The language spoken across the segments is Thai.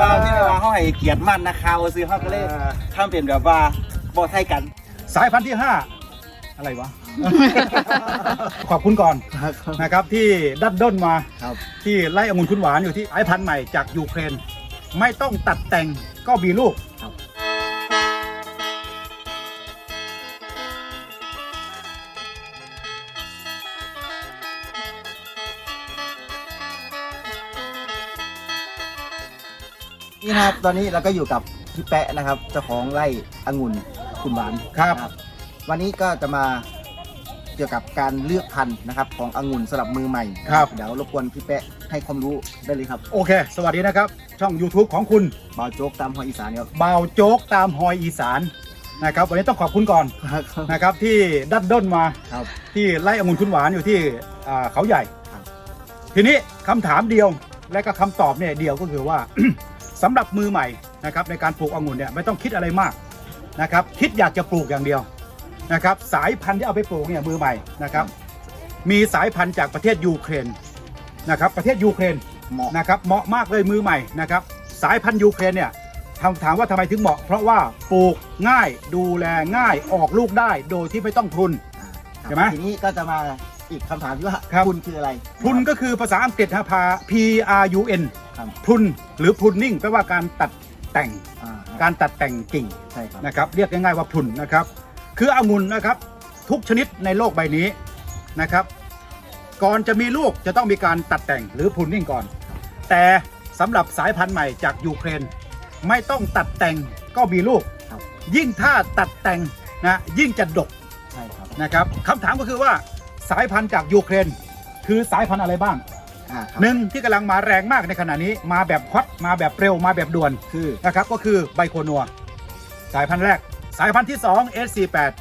ว่าที่ว่าเขาให้เกียรติมันนะครับซื้อเขาก็เลยทำเป็นแบบว่าบ่ไทยกัน สายพันธุ์ที่ห้าอะไรวะ ขอบคุณก่อนนะครับที่ดัดด้นมาครับที่ไล่องุ่นคุณหวานอยู่ที่ไอพันธุ์ใหม่จากยูเครน ไม่ต้องตัดแต่งก็มีลูก นี่นะครับตอนนี้เราก็อยู่กับพี่แปะนะครับเจ้าของไร่องุ่นคุณหวานครับ นะวันนี้ก็จะมาเกี่ยวกับการเลือกพันธุ์นะครับ ขององุ่นสำหรับมือใหม่ครับ เดี๋ยวรบกวนพี่แปะให้ความรู้ได้เลยครับโอเค สวัสดีนะครับ ช่อง YouTube ของคุณบ่าวโจ๊กตามหอยอีสานครับบ่าวโจ๊กตามหอยอีสานนะครับ วันนี้ต้องขอบคุณก่อนนะครับที่ดัดด้นมาครับ ที่ไล่องุ่นคุณหวานอยู่ที่อ่าเขาใหญ่ ครับ ทีนี้คำถามเดียวและก็คำตอบเนี่ยเดียวก็คือว่า สำหรับมือใหม่นะครับในการปลูกองุ่นเนี่ยไม่ต้องคิดอะไรมากนะครับคิดอยากจะปลูกอย่างเดียวนะครับสายพันธุ์ที่เอาไปปลูกเนี่ยมือใหม่นะครับมีสายพันธุ์จากประเทศยูเครนนะครับประเทศยูเครนเหมาะนะครับเหมาะมากเลยมือใหม่นะครับสายพันธุ์ยูเครนเนี่ยถามถามว่าทำไมถึงเหมาะ เพราะว่าปลูกง่ายดูแลง่ายออกลูกได้โดยที่ไม่ต้องพรุนครับใช่ไหม ทีนี้ก็จะมาอีกคำถามที่ว่าครับ คุณคืออะไรพรุนก็คือภาษาอังกฤษฮะพา P R U N ครับพรุนหรือพรุนนิ่งแปลว่าการตัดแต่งอ่าการตัดแต่งกิ่งใช่ครับนะครับ เรียกง่ายๆว่าพรุนนะครับ คือองุ่นนะครับ ทุกชนิดในโลกใบนี้นะครับ ก่อนจะมีลูกจะต้องมีการตัดแต่งหรือพรุนนิ่งก่อน แต่สำหรับสายพันธุ์ใหม่จากยูเครน ไม่ต้องตัดแต่งก็มีลูก ครับยิ่งถ้าตัดแต่งนะยิ่งจะดก ใช่ครับ นะครับคำถามก็คือว่าสายพันธุ์จากยูเครน คือสายพันธุ์อะไรบ้าง อ่าครับ หนึ่งที่กำลังมาแรงมากในขณะนี้มาแบบฮอตมาแบบเร็วมาแบบด่วนคือนะครับก็คือไบโคนัว สายพันธุ์แรก สายพันธุ์ที่ 2 S48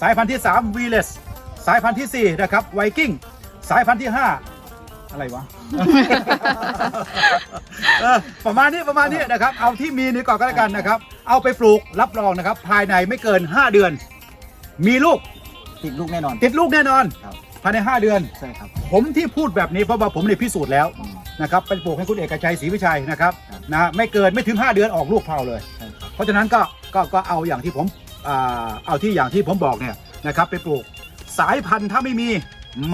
สายพันธุ์ที่ 3 v l e s สายพันธุ์ที่ 4 นะครับไวกิ้งสายพันธุ์ที่ 5 อะไรวะ เออประมาณนี้ประมาณนี้นะครับ เอาที่มีนี่ก่อนก็แล้วกันนะครับ เอาไปปลูกรับรองนะครับ ภายในไม่เกิน 5 เดือน มีลูกติดลูกแน่นอน ติดลูกแน่นอนครับ ภายใน 5 เดือน ใช่ครับ ผมที่พูดแบบนี้เพราะว่าผมได้พิสูจน์แล้วอืม นะครับไปปลูกให้คุณเอกชัยศรีวิชัยนะครับครับนะไม่เกินไม่ถึง 5 เดือนออกลูกเพลาเลย ใช่ครับ เพราะฉะนั้นก็ก็ก็เอาอย่างที่ผมอ่าเอาที่อย่างที่ผมบอกเนี่ยนะครับไปปลูกสายพันธุ์ถ้าไม่มี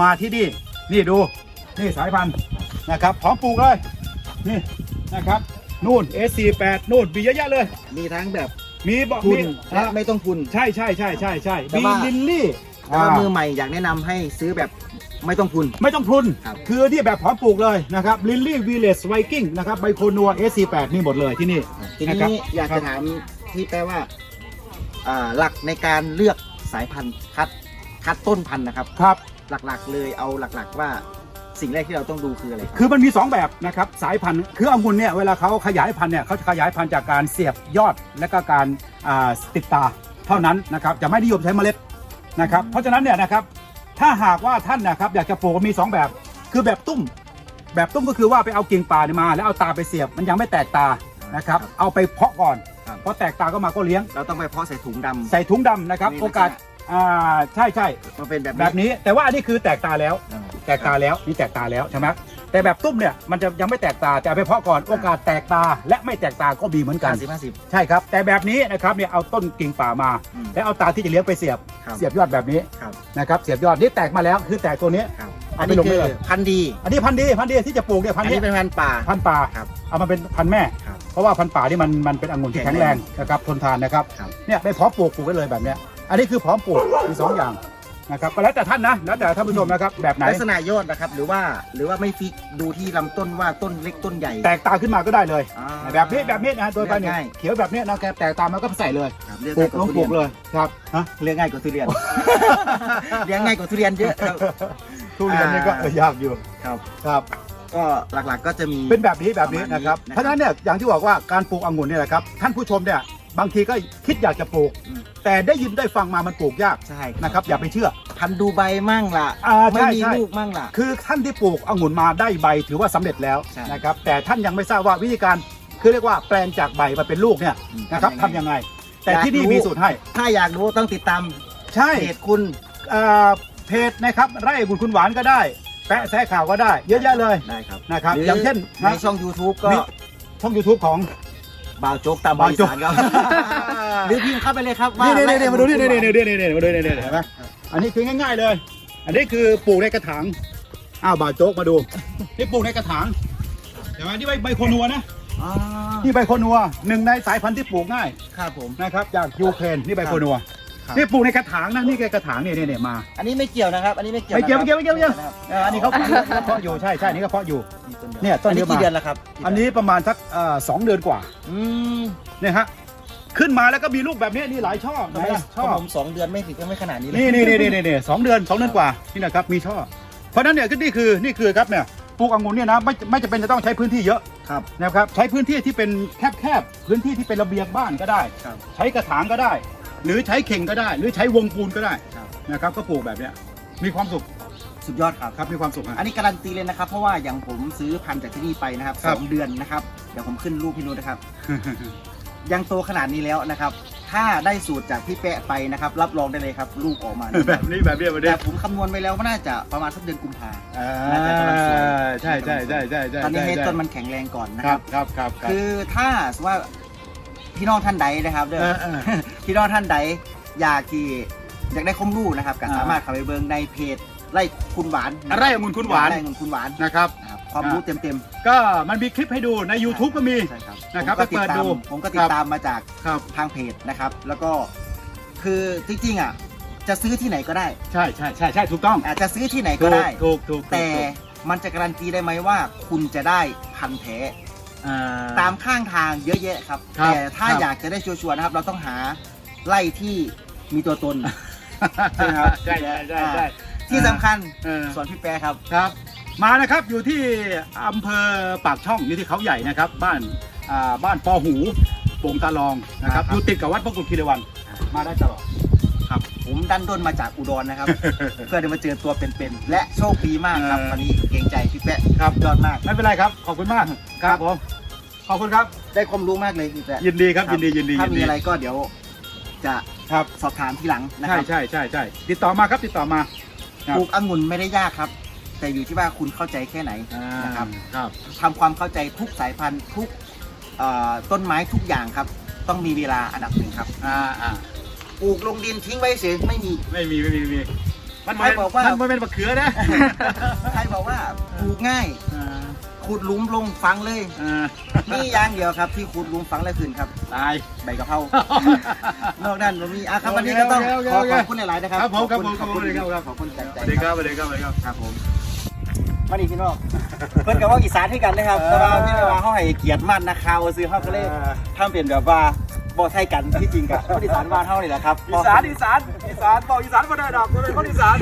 มาที่นี่นี่ดูนี่สายพันธุ์นะครับพร้อมปลูกเลยนี่นะครับนู่น S48 นู่นมีเยอะแยะเลย มีทั้งแบบมีบอกพุมีนและไม่ต้องพุนใช่ใช่ใช่ใช่ใช่แต่มีว่า ลินลี่ แต่ว่า มือใหม่อยากแนะนำให้ซื้อแบบไม่ต้องพุน ไม่ต้องพรุนครับ คือที่แบบพร้อมปลูกเลยนะครับลินลี่วีเลสไวกิ้งนะครับไบโคนัว S48 มีหมดเลยที่นี่ ทีนะครันี้บ อยากจะถามที่แปลว่าอ่า หลักในการเลือกสายพันธุ์คัดคัดต้นพันธุ์นะครับ ครับ หลักๆเลยเอาหลักๆว่าสิ่งแรกที่เราต้องดูคืออะไรครับ คือมันมี 2 แบบนะครับสายพันธุ์คือองุ่นเนี่ยเวลาเขาขยายพันธุ์เนี่ยเขาจะขยายพันธุ์จากการเสียบยอดและก็การอ่าติดตาเท่านั้นนะครับจะไม่นิยมใช้เมล็ด นะครับ เพราะฉะนั้นเนี่ยนะครับ ถ้าหากว่าท่านนะครับอยากจะปลูกมี 2 แบบ คือแบบตุ้ม แบบตุ้มก็คือว่าไปเอากิ่งป่าเนี่ยมา แล้วเอาตาไปเสียบมันยังไม่แตกตานะครับ เอาไปเพาะก่อนครับพอแตกตาก็มาก็เลี้ยง เราต้องไปเพาะใส่ถุงดำใส่ถุงดำนะครับนี่โอกาสอ่าใช่ใช่มาเป็นแบบแบบนี้ แต่ว่าอันนี้คือแตกตาแล้วอ่าแตกตาแล้วนี่แตกตาแล้วใช่ไหม แต่แบบตุ้มเนี่ยมันจะยังไม่แตกตาแต่เอาไปเพาะก่อนโอกาสแตกตาและไม่แตกตาก็มีเหมือนกัน ห้าสิบห้าสิบ ใช่ครับ แต่แบบนี้นะครับเนี่ยเอาต้นกิ่งป่ามา อืมแล้วเอาตาที่จะเลี้ยงไปเสียบ ครับ เสียบยอดแบบนี้ครับนะครับเสียบยอดนี่แตกมาแล้วคือแตกตัวนี้ ครับเอาอันไปนี้ลงคืได้อเลย พันธุ์ดี อันนี้พันธุ์ดีพันธุ์ดีที่จะปลูกเนี่ยพันอันธุ์นี้นี้เป็นพันธุ์ป่า พันธุ์ป่าครับเอามาเป็นพันธุ์แม่ ครับเพราะว่าพันธุ์ป่านี่มันมันเป็นองุ่นที่แข็แข็งงแรแรงงนะครับทนทานนะครับครับ เนี่ยไปพร้อมปลูกปลูกไว้เลยแบบเนี้ยอันนี้คือพร้อมปลูกมีสองอย่าง นะครับก็แล้วแต่ท่านนะแล้วแต่ท่านผู้ชมนะครับแบบไหนลักษณะยอดนะครับ หรือว่าหรือว่าไม่ฟิกดูที่ลำต้นว่าต้นเล็กต้นใหญ่ แตกตาขึ้นมาก็ได้เลย อ่า แบบนี้แบบนี้นะโดยไปเนี่ยง่าย เขียวแบบนี้นะแกแตกตามันก็ใส่เลยครับเรียกปลูง่ายกกลว่างทุปลูเรียนกเลยครับฮะเรียกง่ายกว่าทุเรียนเลี้ยงง่ายกว่าทุเรียนเยอะครับ ทุเรียนนี่ก็อ่าเออยากอยู่ครับ ครับ ก็หลักๆก็จะมี เป็นแบบนี้แบบนี้ประมาณนี้นะครับนะครับ เพราะฉะนั้นเนี่ยอย่างที่บอกว่าการปลูกองุ่นเนี่ยแหละครับท่านผู้ชมเนี่ย บางทีก็คิดอยากจะปลูกอืมแต่ได้ยินได้ฟังมามันปลูกยากใช่นะครับ อย่าไปเชื่อ พันธุ์ดูใบมั่งล่ะอ่าไม่ใช่มีใช่ ลูกมั่งล่ะ คือท่านที่ปลูกองุ่นมาได้ใบถือว่าสำเร็จแล้วใช่นะครับ แต่ท่านยังไม่ทราบว่าวิธีการคือเรียกว่าแปลงจากใบมาเป็นลูกเนี่ยอืมนะครับทำทำยังไงยังไง แต่ที่นี่อยากรู้มีสูตรให้ ถ้าอยากรู้ต้องติดตามใช่เพจคุณ เอ่อเพจนะครับไร่บุญคุณหวานก็ได้ แปะแท้ข่าวก็ได้ เยอะแยะเลยได้ครับนะครับ หรือย่างเช่นในนะช่อง YouTube ก็ มีช่อง YouTube ของ บ่าวโจ๊กตามบาวอีสานครับหรือพิมพ์เข้าไปเลยครับว่านี่นี่นี่ไร่มาดูนี่องุ่นี่คุณนี่นี่นี่นี่มาดูนี่นี่เห็นไหมอันนี้คือง่ายๆเลย อันนี้คือปลูกในกระถางอ้าวบ่าวโจ๊กมาดูนี่ปลูกในกระถางเห็นไหมนี่ใบใบโคนัวนะอ่านี่ใบโคนัวหนึ่งในสายพันธุ์ที่ปลูกง่ายครับผมนะครับจากยูเครนนี่ใบโคนัว ครับ นี่ปลูกในกระถางนะนี่แกกระถางเนี่ยเนี่ยเนี่ยมา อันนี้ไม่เกี่ยวนะครับ อันนี้ไม่เกี่ยวไม่เกี่ยวไม่เกี่ยวไม่เกี่ยวไม่เกี่ยว นะครับเอออันนี้เขาอันนี้เขาเพาะอยู่ใช่ใช่อันนี่ก็เพาะอยู่นี่เนี่ยต้นอันเดีนี้ยวมา กี่เดือนแล้วครับอันนี้ประมาณสักเอ่อสองเดือนกว่าอืมเนี่ยฮะขึ้นมาแล้วก็มีลูกแบบนี้นี่หลายช่อทำไมนะขช่องอผมสองเดือนไม่ถึงก็ไม่ขนาดนี้เลยนี่นี่นี่นี่นี่นี่สองเดือนสองเดือนกว่านี่นะครับมีช่อเพราะฉะนั้นเนี่ยนี่คือนี่คือครับเนี่ยปลูกองุ่นเนี่ยนะไม่ไม่จะเป็นจะต้องใช้พื้นที่เยอะ ครับ นะครับใช้พื้นที่ที่เป็นแคบๆพื้นที่ที่เป็นระเบียงบ้านก็ได้ ครับ ใช้กระถางก็ได้ หรือใช้เข่งก็ได้ หรือใช้วงปูนก็ได้ครับ นะครับ ก็ปลูกแบบเนี้ยมีความสุขสุดยอดครับ ครับมีความสุขฮะ อันนี้การันตีเลยนะครับ เพราะว่าอย่างผมซื้อพันธุ์จากที่นี่ไปนะครับครัสบ องเดือนนะครับ เดี๋ยวผมขึ้นรูปพี่นุชนะครับ ยังโตขนาดนี้แล้วนะครับ ถ้าได้สูตรจากพี่แปะไปนะครับ รับรองได้เลยครับ ลูกออกมาแบบนี้แบบเนี้ยแบบแต่เนี้ยผมคำนวณไปแล้วว่าน่าจะประมาณสักเดือนกุมภา อ่าน่าจะกำลังสวยใช่ใช่ใช่ใช่ใช่ตอนนี้ให้ใช่ต้นมันแข็งแรงก่อนนะคครัรับบครับครับครับ คือถ้าสมมติว่าพี่น้องท่านใดนะครับเด้อเออเออ พี่น้องท่านใดอยากที่อยากได้ข้อมูลนะครับก็อ่า สามารถเข้าไปเบิ่งในเพจไร่คุณหวานไร่องุ่นคุณหวานไร่องุ่นคุณหวานนะครับ นะครับความรู้เต็มก็มันมีคลิปให้ดูใน YouTube ก็มีใช่ครับนะครับผมก็ติดไปเปิดตาดูมผมก็ติครัดบ ตามมาจาก ครับ ทางเพจนะครับ แล้วก็คือจริงๆอะจะซื้อที่ไหนก็ได้ใช่ใช่ใช่ใช่ถูกต้องอาจจะซื้อที่ไหนก็ได้ ถูกถูกถูกแต่มันจะการันตีได้ไหมว่า คุณจะได้พันธุ์แท้อ่ ตามข้างทางเยอะแยะครับ ครับแต่ถ้าครับ อยากจะได้ชัวร์ๆนะครับ เราต้องหา ไร่ที่มีตัวตน ใช่ไหมครับใช่ใช่ใช่ใช่ ที่สำคัญเออ สวนพี่แปรครับ ครับ มานะครับอยู่ที่อำเภอปากช่องอยู่ที่เขาใหญ่นะครับ บ้านอ่าบ้านปอหูโป่งตาลองนะครับครับ อยู่ติดกับวัดพระกุฎคีรีวันมาได้ตลอด ผมดันด้นมาจากอุดรนะครับ เพื่อจะมาเจอตัวเป็นๆและโชคดีมากครับเออ วันนี้เกรงใจพี่แปะครับยอดมาก ไม่เป็นไรครับ ขอบคุณมากครับผมขอบคุณครับ ได้ความรู้มากเลยพี่แปะยินดีครับยินดียินดีถ้ายินมีดีอะไรก็เดี๋ยว จะครับสอบถามทีหลังนะคใช่รับใช่ใช่ใช่ติดต่อมาครับติดต่อมา ครับ ปลูกองุ่นไม่ได้ยากครับ แต่อยู่ที่ว่าคุณเข้าใจแค่ไหนนะครับครับทำความเข้าใจทุกสายพันธุ์ทุกเอ่อต้นไม้ทุกอย่างครับ ต้องมีเวลาอันดับหนึ่งครับอ่าอ่าปลูกลงดินทิ้งไว้เฉยไม่มี ไม่มีไม่มีไม่มีมันใครบอกว่า มันเป็นมะเขือนะ ใครบอกว่าปลูกง่าย อ่า ขุดหลุมลงฝังเลย อ่านี่อย่างเดียวครับที่ขุดหลุมฝังแล้วขึ้นครับ ตาย ใบกะเพรานอกนั้นมันมีอะครับวันนี้ก็ต้องโอเคขอโอเคขอบคุณหลายๆนะครับครับผมครับผมขอบคุณครับผมครับขอบคุณจากใจสวัสดีครับสวัสดีครับสวัสดีครับ ครับผมมาดีพี่น้อง เพิ่นกับว่าอีสานให้กันนะครับแต่ว่าพี่นว่าเขาให้เกียรติมั่นนะคาวซื้อเขาก็เลยทำเป็นแบบว่าบ่ใช่กันที่จริงกับคนอีสานบ้านเฮานี่แหละครับ อีสานอีสานอีสานบอกอีสานมาได้ดอกกูเป็นคนอีสาน